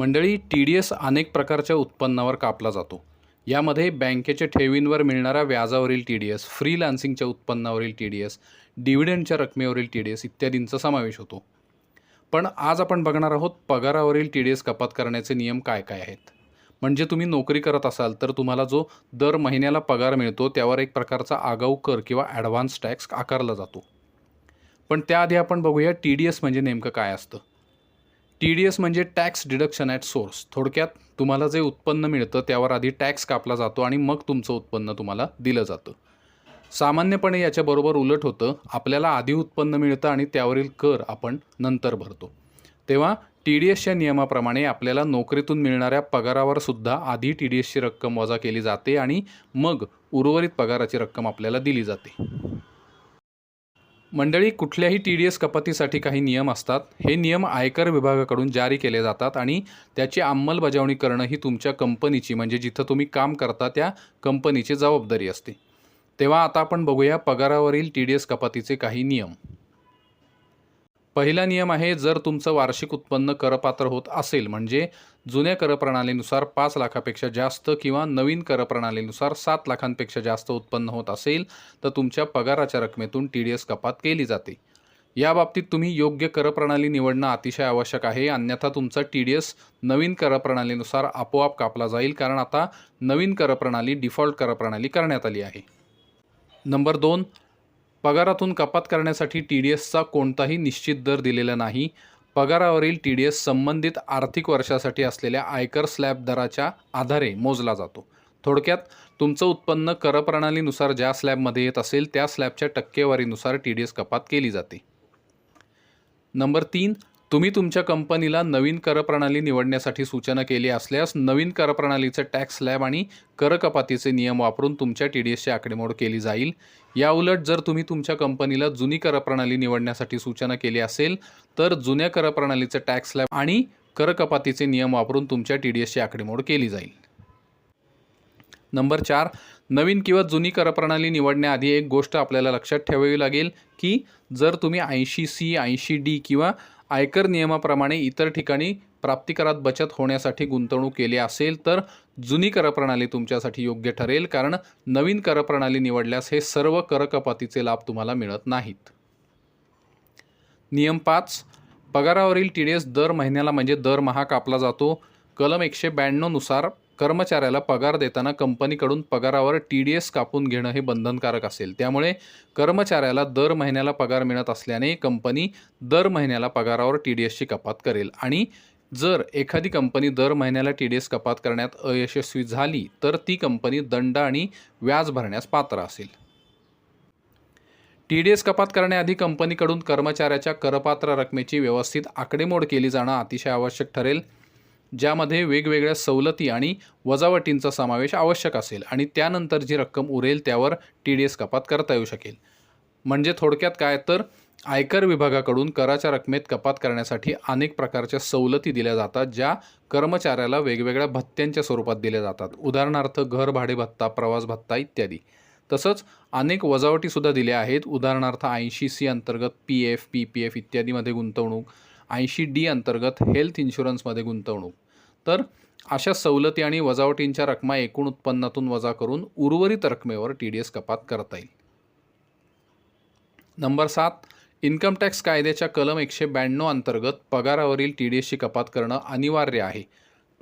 मंडळी T D S अनेक प्रकारच्या उत्पन्नावर कापला जातो. यामध्ये बँकेच्या ठेवींवर मिळणाऱ्या व्याजावरील टी डी एस फ्रीलान्सिंगच्या उत्पन्नावरील टी डी एस डिव्हिडंडच्या रकमेवरील टी डी एस इत्यादींचा समावेश होतो. पण आज आपण बघणार आहोत पगारावरील टी डी एस कपात करण्याचे नियम काय काय आहेत. म्हणजे तुम्ही नोकरी करत असाल तर तुम्हाला जो दर महिन्याला पगार मिळतो त्यावर एक प्रकारचा आगाऊ कर किंवा ॲडव्हान्स टॅक्स आकारला जातो. पण त्याआधी आपण बघूया टी डी एस म्हणजे नेमकं काय असतं. टी डी एस म्हणजे टॅक्स डिडक्शन ॲट सोर्स थोडक्यात तुम्हाला जे उत्पन्न मिळतं त्यावर आधी टॅक्स कापला जातो आणि मग तुमचं उत्पन्न तुम्हाला दिलं जातं. सामान्यपणे याच्याबरोबर उलट होतं आपल्याला आधी उत्पन्न मिळतं आणि त्यावरील कर आपण नंतर भरतो. तेव्हा टी डी एसच्या नियमाप्रमाणे आपल्याला नोकरीतून मिळणाऱ्या पगारावर सुद्धा आधी टी डी एसची रक्कम वजा केली जाते आणि मग उर्वरित पगाराची रक्कम आपल्याला दिली जाते. मंडळी कुठल्याही टी डी एस कपातीसाठी काही नियम असतात. हे नियम आयकर विभागाकडून जारी केले जातात आणि त्याची अंमलबजावणी करणं ही तुमच्या कंपनीची म्हणजे जिथं तुम्ही काम करता त्या कंपनीची जबाबदारी असते. तेव्हा आता आपण बघूया पगारावरील टी डी एस कपातीचे काही नियम. पहिला नियम आहे जर तुमचं वार्षिक उत्पन्न करपात्र होत असेल म्हणजे जुन्या करप्रणालीनुसार पाच लाखापेक्षा जास्त किंवा नवीन करप्रणालीनुसार सात लाखांपेक्षा जास्त उत्पन्न होत असेल तर तुमच्या पगाराच्या रकमेतून टी डी एस कपात केली जाते. या बाबतीत तुम्ही योग्य करप्रणाली निवडणं अतिशय आवश्यक आहे अन्यथा तुमचा टी डी एस नवीन करप्रणालीनुसार आपोआप कापला जाईल कारण आता नवीन करप्रणाली डिफॉल्ट करप्रणाली करण्यात आली आहे. नंबर दोन पगारातून कपात करण्यासाठी टी डी एसचा कोणताही निश्चित दर दिलेला नाही. पगारावरील टी डी एस संबंधित आर्थिक वर्षासाठी असलेल्या आयकर स्लॅब दराच्या आधारे मोजला जातो. थोडक्यात तुमचं उत्पन्न करप्रणालीनुसार ज्या स्लॅबमध्ये येत असेल त्या स्लॅबच्या टक्केवारीनुसार टी डी एस कपात केली जाते. नंबर तीन तुम्ही तुमच्या कंपनीला नवीन करप्रणाली निवडण्यासाठी सूचना केली असल्यास नवीन करप्रणालीचे टॅक्स स्लॅब आणि करकपातीचे नियम वापरून तुमच्या टी डी एसची आकडेमोड केली जाईल. याउलट जर तुम्ही तुमच्या कंपनीला जुनी करप्रणाली निवडण्यासाठी सूचना केली असेल तर जुन्या करप्रणालीचे टॅक्स स्लॅब आणि करकपातीचे नियम वापरून तुमच्या टी डी एसची आकडेमोड केली जाईल. नंबर चार नवीन किंवा जुनी करप्रणाली निवडण्याआधी एक गोष्ट आपल्याला लक्षात ठेवावी लागेल की जर तुम्ही ऐंशी सी ऐंशी डी किंवा आयकर नियमाप्रमाणे इतर ठिकाणी प्राप्तिकरात बचत होण्यासाठी गुंतवणूक केली असेल तर जुनी करप्रणाली तुमच्यासाठी योग्य ठरेल कारण नवीन करप्रणाली निवडल्यास हे सर्व करकपातीचे लाभ तुम्हाला मिळत नाहीत. नियम पाच. पगारावरील टी डी एस दर महिन्याला म्हणजे दरमहा कापला जातो. कलम एकशे ब्याण्णवनुसार कर्मचाऱ्याला पगार देताना कंपनीकडून पगारावर टी डी एस कापून घेणं हे बंधनकारक असेल. त्यामुळे कर्मचाऱ्याला दर महिन्याला पगार मिळत असल्याने कंपनी दर महिन्याला पगारावर टी डी एसची कपात करेल. आणि जर एखादी कंपनी दर महिन्याला टी डी एस कपात करण्यात अयशस्वी झाली तर ती कंपनी दंड आणि व्याज भरण्यास पात्र असेल. टी डी एस कपात करण्याआधी कंपनीकडून कर्मचाऱ्याच्या करपात्र रकमेची व्यवस्थित आकडेमोड केली जाणं अतिशय आवश्यक ठरेल. ज्यामध्ये वेगवेगळ्या सवलती आणि वजावटींचा समावेश आवश्यक असेल आणि त्यानंतर जी रक्कम उरेल त्यावर टी डी एस कपात करता येऊ शकेल. म्हणजे थोडक्यात काय? तर आयकर विभागाकडून कराच्या रकमेत कपात करण्यासाठी अनेक प्रकारच्या सवलती दिल्या जातात ज्या कर्मचाऱ्याला वेगवेगळ्या भत्त्यांच्या स्वरूपात दिल्या जातात. उदाहरणार्थ घर भाडे भत्ता प्रवास भत्ता इत्यादी. तसंच अनेक वजावटीसुद्धा दिल्या आहेत. उदाहरणार्थ ऐंशी सी अंतर्गत P F P P F इत्यादीमध्ये गुंतवणूक ऐंशी डी अंतर्गत हेल्थ इन्शुरन्समध्ये गुंतवणूक. तर अशा सवलती आणि वजावटींच्या रकमा एकूण उत्पन्नातून वजा करून उर्वरित रकमेवर टी डी एस कपात करता येईल. नंबर सात इन्कम टॅक्स कायद्याच्या कलम एकशे ब्याण्णव अंतर्गत पगारावरील टी डी एसची कपात करणं अनिवार्य आहे.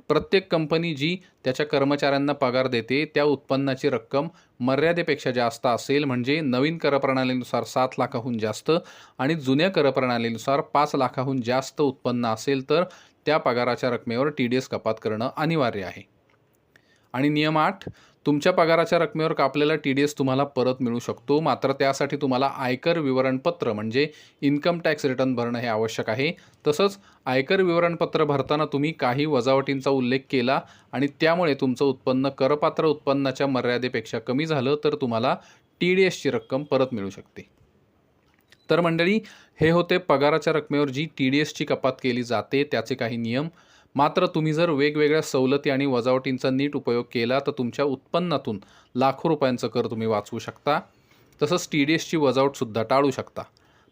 प्रत्येक कंपनी जी त्याच्या कर्मचाऱ्यांना पगार देते त्या उत्पन्नाची रक्कम मर्यादेपेक्षा जास्त असेल म्हणजे नवीन करप्रणालीनुसार सात लाखाहून जास्त आणि जुन्या करप्रणालीनुसार पाच लाखाहून जास्त उत्पन्न असेल तर त्या पगाराच्या रकमेवर टी डी एस कपात करणं अनिवार्य आहे. आणि नियम आठ तुमच्या पगाराच्या रकमेवर कापलेला टी डी एस तुम्हाला परत मिळू शकतो. मात्र त्यासाठी तुम्हाला आयकर विवरणपत्र म्हणजे इन्कम टॅक्स रिटर्न भरणं हे आवश्यक आहे. तसंच आयकर विवरणपत्र भरताना तुम्ही काही वजावटींचा उल्लेख केला आणि त्यामुळे तुमचं उत्पन्न करपात्र उत्पन्नाच्या मर्यादेपेक्षा कमी झालं तर तुम्हाला टी डी एसची रक्कम परत मिळू शकते. तर मंडळी हे होते पगाराच्या रकमेवर जी टी डी एसची कपात केली जाते त्याचे काही नियम. मात्र तुम्ही जर वेगवेगळ्या सवलती आणि वजावटींचा नीट उपयोग केला तर तुमच्या उत्पन्नातून लाखो रुपयांचं कर तुम्ही वाचवू शकता. तसंच टी डी एसची वजावटसुद्धा टाळू शकता.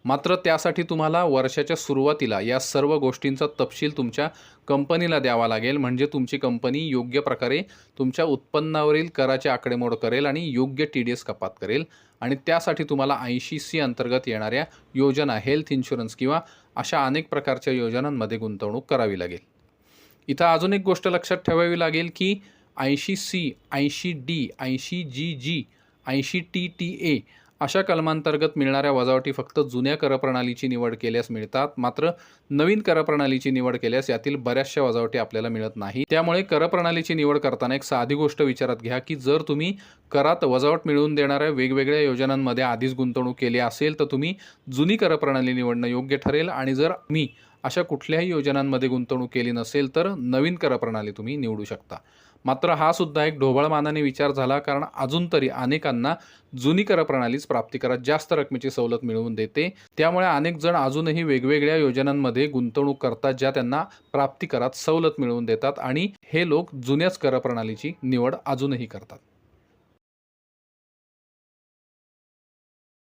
मात्र त्यासाठी तुम्हाला वर्षाच्या सुरुवातीला या सर्व गोष्टींचा तपशील तुमच्या कंपनीला द्यावा लागेल. म्हणजे तुमची कंपनी योग्य प्रकारे तुमच्या उत्पन्नावरील कराची आकडेमोड करेल आणि योग्य टी डी एस कपात करेल. आणि त्यासाठी तुम्हाला ऐंशी सी अंतर्गत येणाऱ्या योजना हेल्थ इन्शुरन्स किंवा अशा अनेक प्रकारच्या योजनांमध्ये गुंतवणूक करावी लागेल. इथं अजून एक गोष्ट लक्षात ठेवावी लागेल की ऐंशी सी ऐंशी डी ऐंशी जी जी ऐंशी टी टी ए अशा कलमांतर्गत मिळणाऱ्या वजावटी फक्त जुन्या करप्रणालीची निवड केल्यास मिळतात. मात्र नवीन करप्रणालीची निवड केल्यास यातील बऱ्याचशा वजावटी आपल्याला मिळत नाही. त्यामुळे करप्रणालीची निवड करताना एक साधी गोष्ट विचारात घ्या की जर तुम्ही करात वजावट मिळवून देणाऱ्या वेगवेगळ्या योजनांमध्ये आधीच गुंतवणूक केली असेल तर तुम्ही जुनी करप्रणाली निवडणं योग्य ठरेल. आणि जर मी अशा कुठल्याही योजनांमध्ये गुंतवणूक केली नसेल तर नवीन करप्रणाली तुम्ही निवडू शकता. मात्र हा सुद्धा एक ढोबळमानाने विचार झाला कारण अजून तरी अनेकांना जुनी करप्रणालीच प्राप्तिकरात जास्त रकमेची सवलत मिळवून देते. त्यामुळे अनेक जण अजूनही वेगवेगळ्या योजनांमध्ये गुंतवणूक करतात ज्या त्यांना प्राप्तिकरात सवलत मिळवून देतात आणि हे लोक जुन्याच करप्रणालीची निवड अजूनही करतात.